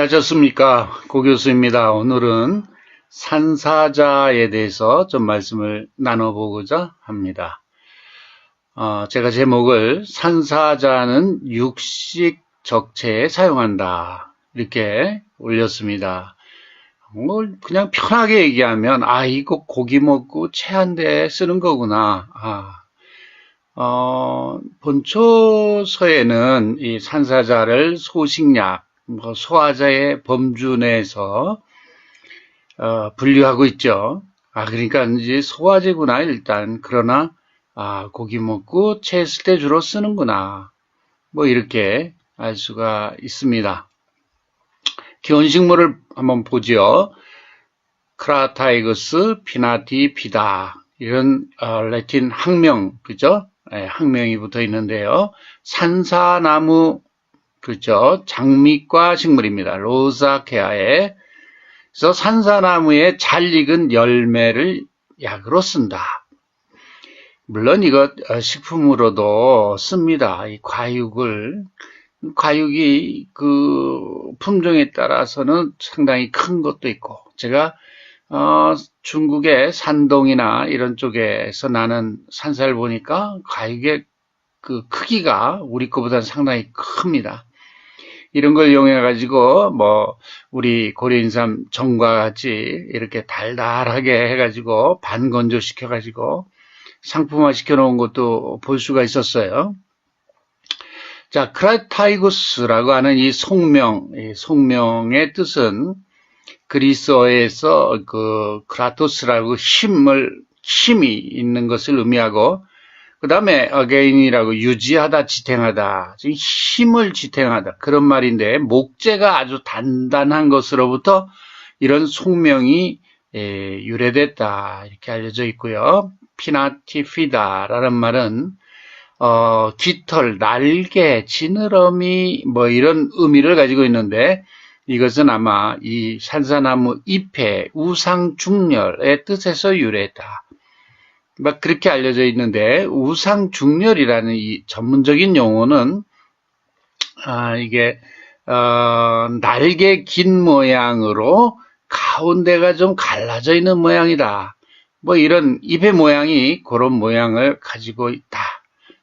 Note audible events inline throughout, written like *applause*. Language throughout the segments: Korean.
안녕하셨습니까. 고 교수입니다. 오늘은 산사자에 대해서 좀 말씀을 나눠보고자 합니다. 어, 제가 제목을 산사자는 육식 적체에 사용한다. 이렇게 올렸습니다. 뭐 그냥 편하게 얘기하면 아 이거 고기 먹고 체한데 쓰는 거구나. 아, 어, 본초서에는 이 산사자를 소식약, 뭐 소화자의 범주 내에서 어, 분류하고 있죠. 아 그러니까 이제 소화제구나 일단 그러나 아 고기 먹고 체했을 때 주로 쓰는구나. 뭐 이렇게 알 수가 있습니다. 기원식물을 한번 보죠. 크라타이거스 피나티 피다 이런 어, 라틴 학명 그죠? 예, 학명이 붙어 있는데요. 산사나무 그죠? 장미과 식물입니다. 로사케아에 그래서 산사나무의 잘 익은 열매를 약으로 쓴다. 물론 이것 어, 식품으로도 씁니다. 이 과육을 과육이 그 품종에 따라서는 상당히 큰 것도 있고 제가 어, 중국의 산동이나 이런 쪽에서 나는 산사를 보니까 과육의 그 크기가 우리 거보다는 상당히 큽니다. 이런 걸 이용해 가지고 뭐 우리 고려인삼 정과 같이 이렇게 달달하게 해가지고 반건조 시켜 가지고 상품화 시켜 놓은 것도 볼 수가 있었어요. 자, 크라타이구스라고 하는 이 속명, 이 속명의 뜻은 그리스어에서 그 크라토스라고 힘을 힘이 있는 것을 의미하고 그 다음에 again이라고 유지하다, 지탱하다, 힘을 지탱하다 그런 말인데 목재가 아주 단단한 것으로부터 이런 속명이 예, 유래됐다 이렇게 알려져 있고요. 피나티피다라는 말은 어, 깃털, 날개, 지느러미 뭐 이런 의미를 가지고 있는데 이것은 아마 이 산사나무 잎의 우상중렬의 뜻에서 유래했다. 막 그렇게 알려져 있는데 우상 중렬이라는 이 전문적인 용어는 아, 이게 어, 날개 긴 모양으로 가운데가 좀 갈라져 있는 모양이다. 뭐 이런 잎의 모양이 그런 모양을 가지고 있다.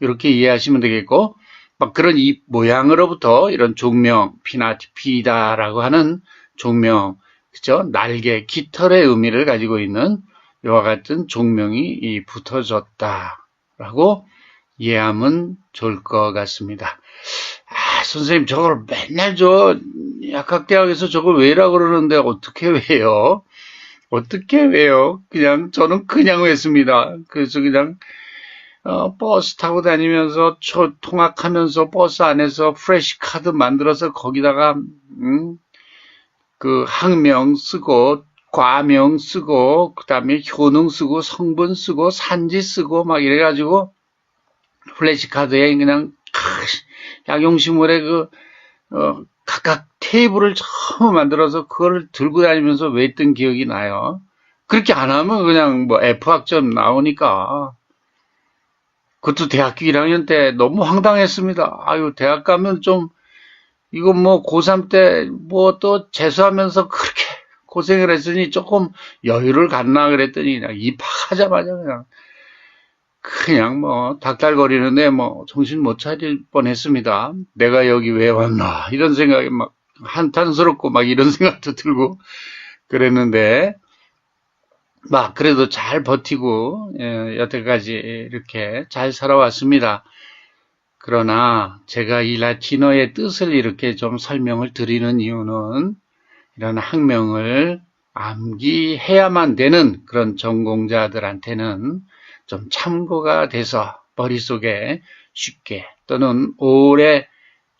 이렇게 이해하시면 되겠고 막 그런 이 모양으로부터 이런 종명 피나티피다라고 하는 종명 그죠 날개 깃털의 의미를 가지고 있는 이와 같은 종명이 붙어졌다라고 이해하면 좋을 것 같습니다. 아 선생님 저걸 맨날 저 약학대학에서 저걸 왜라 그러는데 어떻게 왜요? 어떻게 왜요? 그냥 저는 그냥 왜습니다. 그래서 그냥 어, 버스 타고 다니면서 초, 통학하면서 버스 안에서 프레시 카드 만들어서 거기다가 음, 그 학명 쓰고 과명 쓰고 그 다음에 효능 쓰고 성분 쓰고 산지 쓰고 막 이래 가지고 플래시 카드에 그냥 약용식물에 그 어, 각각 테이블을 처음 만들어서 그거를 들고 다니면서 외했던 기억이 나요. 그렇게 안 하면 그냥 뭐 F 학점 나오니까 그것도 대학교 1학년 때 너무 황당했습니다. 아유, 대학 가면 좀, 이거 뭐 고3 때 뭐 또 재수하면서 그렇게 고생을 했으니 조금 여유를 갖나 그랬더니 그냥 입학하자마자 그냥, 그냥 뭐 닥달거리는데 뭐 정신 못 차릴 뻔 했습니다. 내가 여기 왜 왔나. 이런 생각이 막 한탄스럽고 막 이런 *laughs* 생각도 들고 그랬는데, 막 그래도 잘 버티고 예, 여태까지 이렇게 잘 살아왔습니다. 그러나 제가 이 라틴어의 뜻을 이렇게 좀 설명을 드리는 이유는 이런 학명을 암기해야만 되는 그런 전공자들한테는 좀 참고가 돼서 머릿속에 쉽게 또는 오래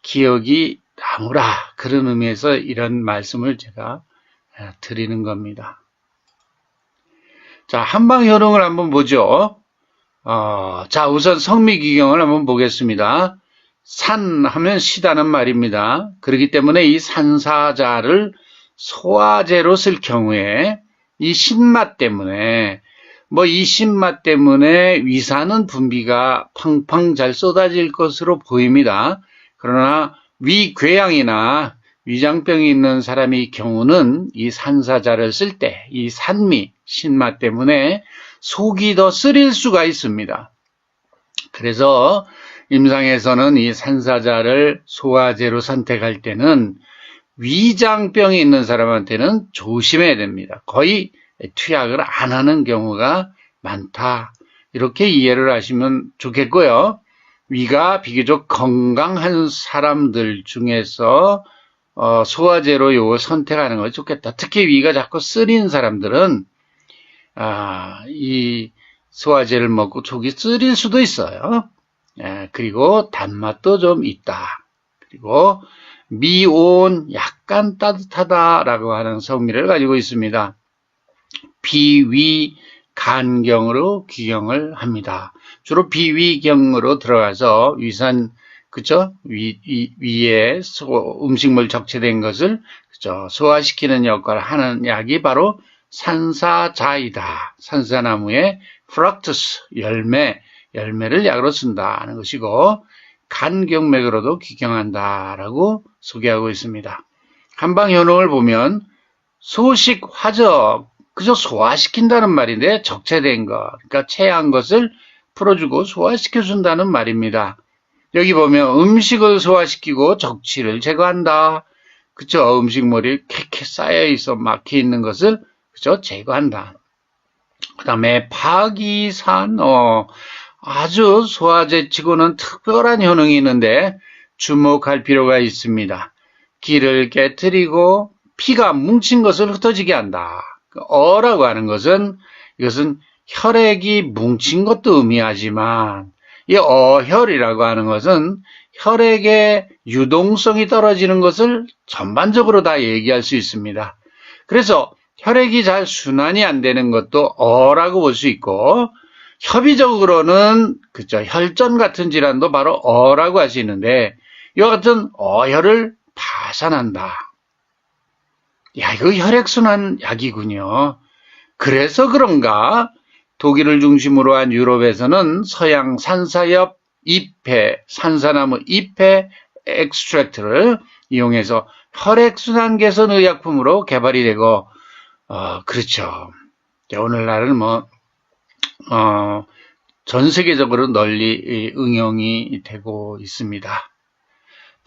기억이 남으라 그런 의미에서 이런 말씀을 제가 예, 드리는 겁니다. 자, 한방 효능을 한번 보죠. 어, 자, 우선 성미기경을 한번 보겠습니다. 산 하면 시다는 말입니다. 그렇기 때문에 이 산사자를 소화제로 쓸 경우에 이 신맛 때문에 뭐 이 신맛 때문에 위산은 분비가 팡팡 잘 쏟아질 것으로 보입니다. 그러나 위궤양이나 위장병이 있는 사람의 경우는 이 산사자를 쓸 때 이 산미, 신맛 때문에 속이 더 쓰릴 수가 있습니다. 그래서 임상에서는 이 산사자를 소화제로 선택할 때는 위장병이 있는 사람한테는 조심해야 됩니다. 거의 투약을 안 하는 경우가 많다. 이렇게 이해를 하시면 좋겠고요. 위가 비교적 건강한 사람들 중에서 어, 소화제로 요거 선택하는 것이 좋겠다. 특히 위가 자꾸 쓰린 사람들은 아, 이 소화제를 먹고 속이 쓰릴 수도 있어요. 예, 그리고 단맛도 좀 있다. 그리고 미온 약간 따뜻하다라고 하는 성미를 가지고 있습니다. 비위 간경으로 규경을 합니다. 주로 비위경으로 들어가서 위산 그죠? 위, 위, 위에 소, 음식물 적체된 것을 그죠? 소화시키는 역할을 하는 약이 바로 산사자이다. 산사나무의 프락투스 열매, 열매를 약으로 쓴다는 것이고 간경맥으로도 기경한다라고 소개하고 있습니다. 한방 효능을 보면 소식 화적 그저 소화시킨다는 말인데 적체된 것, 그러니까 체한 것을 풀어주고 소화시켜 준다는 말입니다. 여기 보면 음식을 소화시키고 적치를 제거한다. 그쵸? 음식물이 캐캐 쌓여 있어 막혀 있는 것을 그죠? 제거한다. 그 다음에 파기산어 아주 소화제치고는 특별한 효능이 있는데 주목할 필요가 있습니다. 기를 깨뜨리고 피가 뭉친 것을 흩어지게 한다. 그 어라고 하는 것은 이것은 혈액이 뭉친 것도 의미하지만 이 어혈이라고 하는 것은 혈액의 유동성이 떨어지는 것을 전반적으로 다 얘기할 수 있습니다. 그래서 혈액이 잘 순환이 안 되는 것도 어라고 볼 수 있고 협의적으로는 그죠 혈전 같은 질환도 바로 어라고 있는데 이와 같은 어혈을 파산한다. 야 이거 혈액순환 약이군요. 그래서 그런가 독일을 중심으로 한 유럽에서는 서양 산사엽 잎의 산사나무 잎의 엑스트랙트를 이용해서 혈액순환 개선 의약품으로 개발이 되고 어, 그렇죠. 오늘날은 뭐, 어, 전 세계적으로 널리 응용이 되고 있습니다.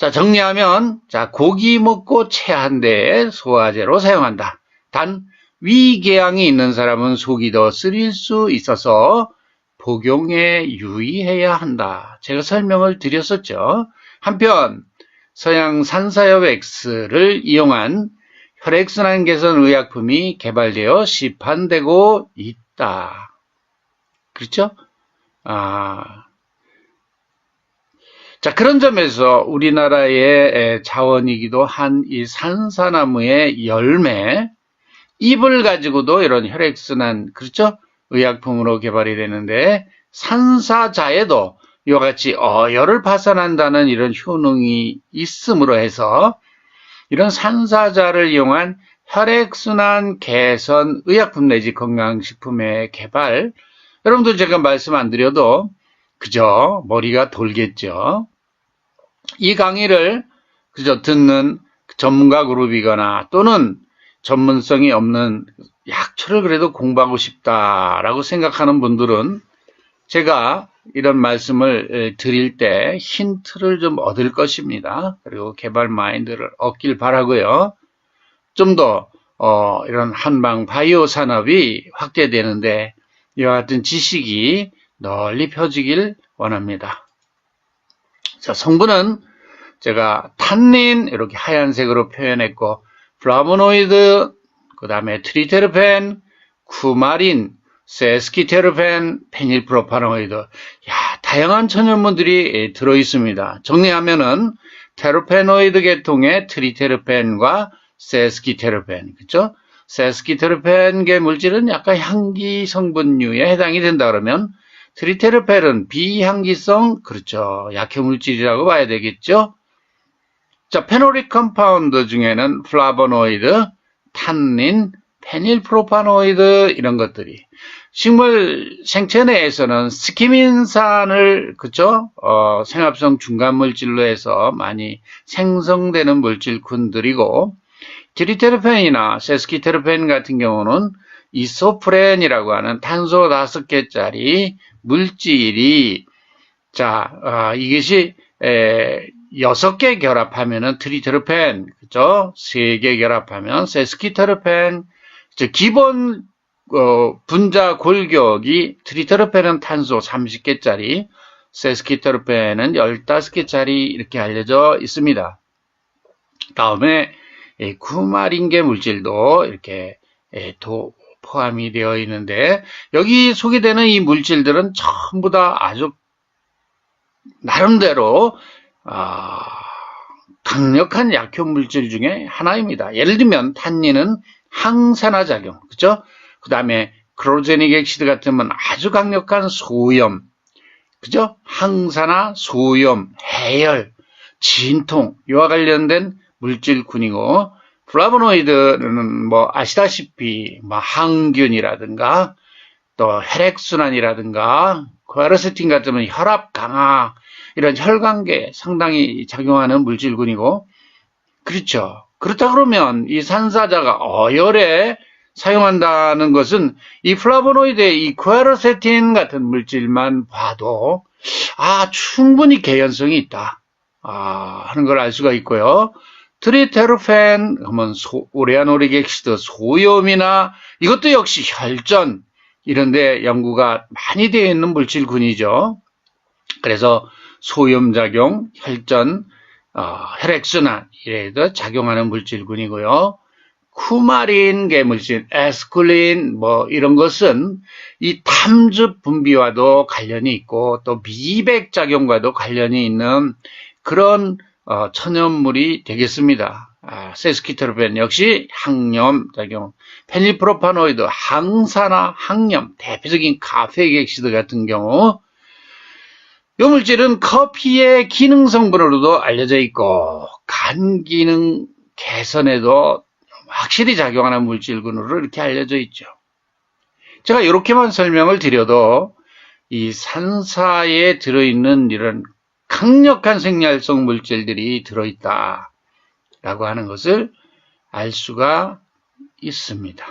자, 정리하면, 자, 고기 먹고 체한데 소화제로 사용한다. 단, 위궤양이 있는 사람은 속이 더 쓰릴 수 있어서 복용에 유의해야 한다. 제가 설명을 드렸었죠. 한편, 서양 산사엽 X를 이용한 혈액순환 개선 의약품이 개발되어 시판되고 있다. 그렇죠? 아. 자, 그런 점에서 우리나라의 자원이기도 한 이 산사나무의 열매, 잎을 가지고도 이런 혈액순환, 그렇죠? 의약품으로 개발이 되는데, 산사자에도 이와 같이 어혈을 파산한다는 이런 효능이 있음으로 해서 이런 산사자를 이용한 혈액순환 개선 의약품 내지 건강식품의 개발 여러분들 제가 말씀 안 드려도 그저 머리가 돌겠죠. 이 강의를 그저 듣는 전문가 그룹이거나 또는 전문성이 없는 약초를 그래도 공부하고 싶다라고 생각하는 분들은 제가 이런 말씀을 드릴 때 힌트를 좀 얻을 것입니다. 그리고 개발 마인드를 얻길 바라고요. 좀더 어, 이런 한방 바이오 산업이 확대되는데 이와 같은 지식이 널리 펴지길 원합니다. 자, 성분은 제가 탄닌 이렇게 하얀색으로 표현했고 플라보노이드, 그 다음에 트리테르펜, 쿠마린, 세스키테르펜, 페닐프로파노이드, 야 다양한 천연분들이 들어 있습니다. 정리하면은 테르페노이드 계통의 트리테르펜과 세스키테르펜, 그렇죠? 세스키테르펜계 물질은 약간 향기 성분류에 해당이 된다 그러면 트리테르펜은 비향기성, 그렇죠. 약효 물질이라고 봐야 되겠죠? 자, 페노릭 컴파운드 중에는 플라보노이드, 탄닌, 페닐프로파노이드 이런 것들이 식물 생체 내에서는 스키민산을 그죠? 어, 생합성 중간 물질로 해서 많이 생성되는 물질군들이고 트리테르펜이나 세스키테르펜 같은 경우는 이소프렌이라고 하는 탄소 5개짜리 물질이 자 어, 이것이 에, 6개 결합하면은 트리테르펜 그죠? 3개 결합하면 세스키테르펜 즉 기본 어, 분자 골격이 트리테르펜은 탄소 30개짜리, 세스키테르펜은 15개짜리 이렇게 알려져 있습니다. 다음에 이 쿠마린계 물질도 이렇게 예, 도, 포함이 되어 있는데 여기 소개되는 이 물질들은 전부 다 아주 나름대로 아, 강력한 약효 물질 중에 하나입니다. 예를 들면 탄닌은 항산화 작용, 그죠? 그 다음에 크로제닉 엑시드 같으면 아주 강력한 소염, 그죠? 항산화, 소염, 해열, 진통, 이와 관련된 물질군이고, 플라보노이드는 뭐 아시다시피 뭐 항균이라든가 또 혈액순환이라든가 코아르세틴 같으면 혈압 강화 이런 혈관계에 상당히 작용하는 물질군이고 그렇죠. 그렇다 그러면 이 산사자가 어열에 사용한다는 것은 이 플라보노이드의 이 코에르세틴 같은 물질만 봐도 아 충분히 개연성이 있다 아, 하는 걸 알 수가 있고요. 트리테르펜 하면 소, 오레아노릭 엑시드 소염이나 이것도 역시 혈전 이런데 연구가 많이 되어 있는 물질군이죠. 그래서 소염작용, 혈전, 어, 혈액순환 이래도 작용하는 물질군이고요. 쿠마린 계물질, 에스쿨린 뭐 이런 것은 이 탐즙 분비와도 관련이 있고 또 미백 작용과도 관련이 있는 그런 어, 천연물이 되겠습니다. 아, 세스키테르펜 역시 항염 작용, 페닐프로파노이드 항산화 항염, 대표적인 카페객시드 같은 경우 이 물질은 커피의 기능 성분으로도 알려져 있고 간 기능 개선에도 확실히 작용하는 물질군으로 이렇게 알려져 있죠. 제가 이렇게만 설명을 드려도 이 산사에 들어있는 이런 강력한 생리활성 물질들이 들어있다 라고 하는 것을 알 수가 있습니다.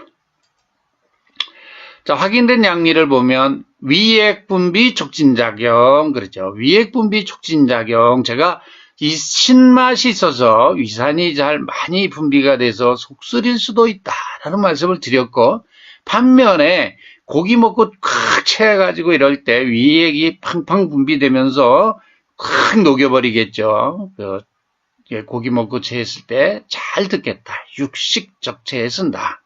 자, 확인된 양리를 보면 위액분비 촉진작용 그렇죠. 위액분비 촉진작용 제가 이 신맛이 있어서 위산이 잘 많이 분비가 돼서 속쓰릴 수도 있다라는 말씀을 드렸고 반면에 고기 먹고 콱 채가지고 이럴 때 위액이 팡팡 분비되면서 콱 녹여버리겠죠. 그 고기 먹고 체했을 때 잘 듣겠다. 육식적 체에 쓴다.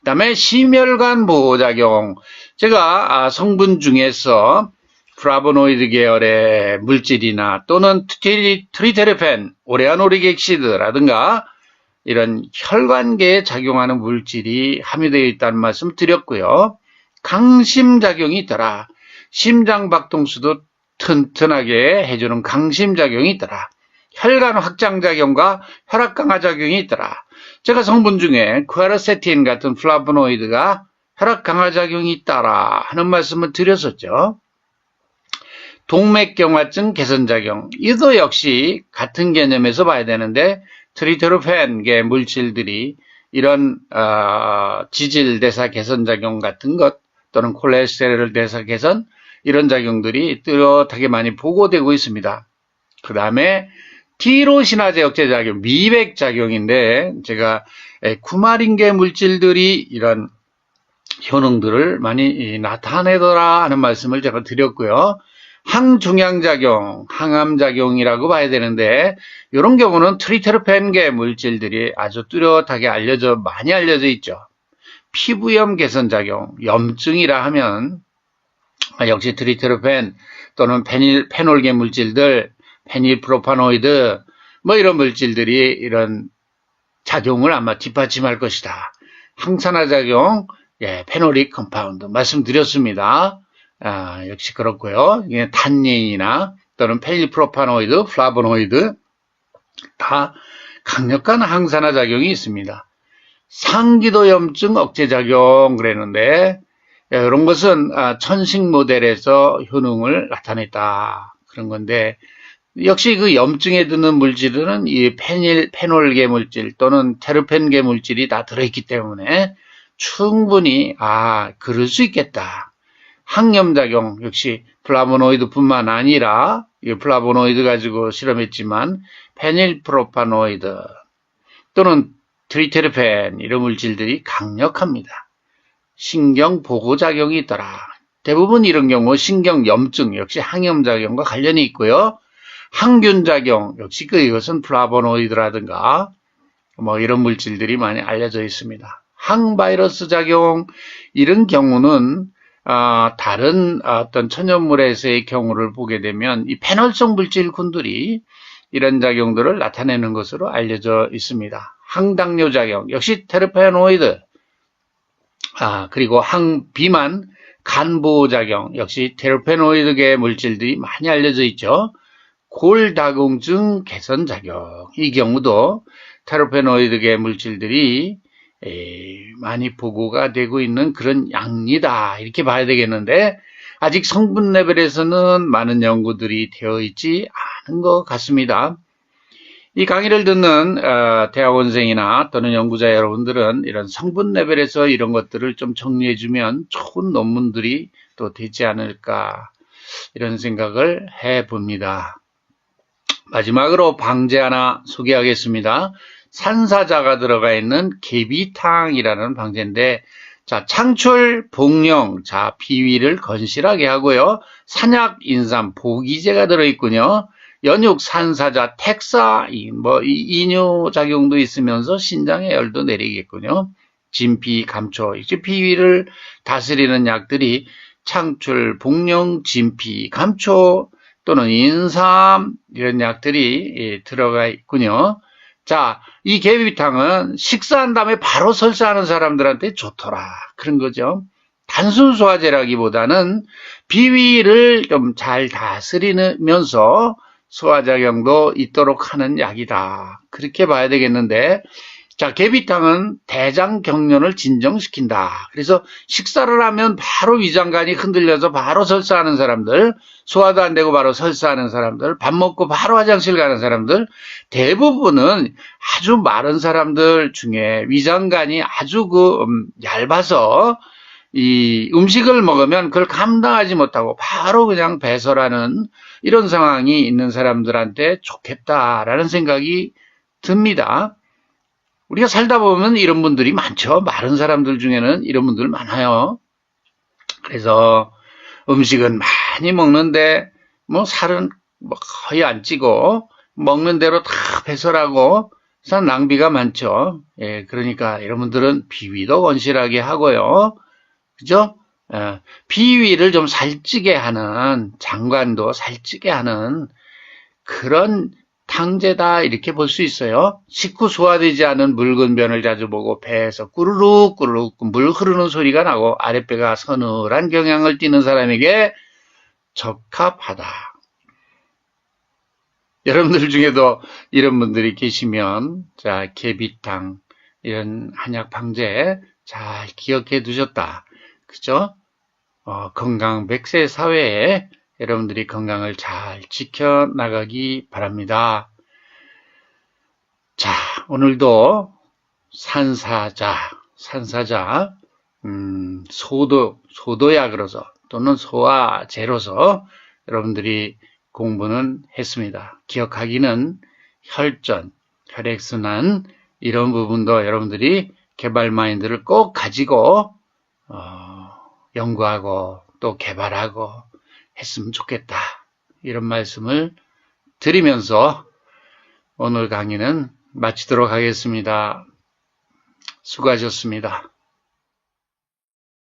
그 다음에 심혈관 보호작용. 제가 아, 성분 중에서 플라보노이드 계열의 물질이나 또는 트리, 트리테르펜, 오레아노릭 엑시드라든가 이런 혈관계에 작용하는 물질이 함유되어 있다는 말씀 드렸고요. 강심작용이 있더라. 심장박동수도 튼튼하게 해주는 강심작용이 있더라. 혈관 확장작용과 혈압 강화작용이 있더라. 제가 성분 중에 쿠아르세틴 같은 플라보노이드가 혈압 강화작용이 있다라 하는 말씀을 드렸었죠. 동맥경화증 개선작용. 이도 역시 같은 개념에서 봐야 되는데 트리테르펜계 물질들이 이런 어, 지질 대사 개선작용 같은 것 또는 콜레스테롤 대사 개선 이런 작용들이 뚜렷하게 많이 보고되고 있습니다. 그 다음에 티로신화제 억제작용, 미백작용인데 제가 쿠마린계 물질들이 이런 효능들을 많이 나타내더라 하는 말씀을 제가 드렸고요. 항중양작용, 항암작용이라고 봐야 되는데 이런 경우는 트리테르펜계 물질들이 아주 뚜렷하게 알려져 많이 알려져 있죠. 피부염 개선작용, 염증이라 하면 역시 트리테르펜 또는 페닐, 페놀계 물질들, 페닐프로파노이드 뭐 이런 물질들이 이런 작용을 아마 뒷받침할 것이다. 항산화 작용, 예, 페놀릭 컴파운드 말씀드렸습니다. 아, 역시 그렇고요. 이게 탄닌이나 또는 페닐프로파노이드, 플라보노이드 다 강력한 항산화 작용이 있습니다. 상기도염증 억제 작용 그랬는데 예, 이런 것은 아, 천식 모델에서 효능을 나타냈다. 그런 건데 역시 그 염증에 드는 물질은 이 페닐, 페놀계 물질 또는 테르펜계 물질이 다 들어있기 때문에 충분히 아 그럴 수 있겠다. 항염작용 역시 플라보노이드 뿐만 아니라 이 플라보노이드 가지고 실험했지만 페닐프로파노이드 또는 트리테르펜 이런 물질들이 강력합니다. 신경 보호작용이 있더라. 대부분 이런 경우 신경 염증 역시 항염작용과 관련이 있고요. 항균작용 역시 그 이것은 플라보노이드라든가 뭐 이런 물질들이 많이 알려져 있습니다. 항바이러스 작용 이런 경우는 아, 다른 어떤 천연물에서의 경우를 보게 되면 이 페놀성 물질군들이 이런 작용들을 나타내는 것으로 알려져 있습니다. 항당뇨 작용 역시 테르페노이드 아, 그리고 항비만 간보호 작용 역시 테르페노이드계 물질들이 많이 알려져 있죠. 골다공증 개선 작용 이 경우도 테르페노이드계 물질들이 에, 많이 보고가 되고 있는 그런 양이다 이렇게 봐야 되겠는데 아직 성분 레벨에서는 많은 연구들이 되어 있지 않은 것 같습니다. 이 강의를 듣는 어, 대학원생이나 또는 연구자 여러분들은 이런 성분 레벨에서 이런 것들을 좀 정리해주면 좋은 논문들이 또 되지 않을까 이런 생각을 해봅니다. 마지막으로 방제 하나 소개하겠습니다. 산사자가 들어가 있는 개비탕이라는 방제인데 자 창출 복령 자 비위를 건실하게 하고요 산약 인삼 보기제가 들어있군요 연육 산사자 텍사 뭐 이뇨 작용도 있으면서 신장의 열도 내리겠군요 진피 감초 비위를 다스리는 약들이 창출 복령 진피 감초 또는 인삼 이런 약들이 예, 들어가 있군요 자, 이 개비탕은 식사한 다음에 바로 설사하는 사람들한테 좋더라. 그런 거죠. 단순 소화제라기보다는 비위를 좀 잘 다스리면서 소화작용도 있도록 하는 약이다. 그렇게 봐야 되겠는데, 자, 개비탕은 대장 경련을 진정시킨다. 그래서 식사를 하면 바로 위장관이 흔들려서 바로 설사하는 사람들, 소화도 안 되고 바로 설사하는 사람들, 밥 먹고 바로 화장실 가는 사람들, 대부분은 아주 마른 사람들 중에 위장관이 아주 그 음, 얇아서 이 음식을 먹으면 그걸 감당하지 못하고 바로 그냥 배설하는 이런 상황이 있는 사람들한테 좋겠다라는 생각이 듭니다. 우리가 살다 보면 이런 분들이 많죠. 마른 사람들 중에는 이런 분들 많아요. 그래서 음식은 많이 먹는데 뭐 살은 뭐 거의 안 찌고 먹는 대로 다 배설하고 산 낭비가 많죠. 예, 그러니까 여러분들은 비위도 건실하게 하고요. 그죠? 예, 비위를 좀 살찌게 하는 장관도 살찌게 하는 그런 탕제다 이렇게 볼 수 있어요. 식후 소화되지 않은 묽은 변을 자주 보고 배에서 꾸르륵 꾸르륵 물 흐르는 소리가 나고 아랫배가 서늘한 경향을 띠는 사람에게 적합하다. 여러분들 중에도 이런 분들이 계시면 자 개비탕 이런 한약 방제 잘 기억해 두셨다. 그죠? 어, 건강 100세 사회에 여러분들이 건강을 잘 지켜나가기 바랍니다. 자, 오늘도 산사자, 산사자, 음, 소도, 소도약으로서 또는 소화제로서 여러분들이 공부는 했습니다. 기억하기는 혈전, 혈액순환, 이런 부분도 여러분들이 개발 마인드를 꼭 가지고, 어, 연구하고 또 개발하고 했으면 좋겠다. 이런 말씀을 드리면서 오늘 강의는 마치도록 하겠습니다. 수고하셨습니다.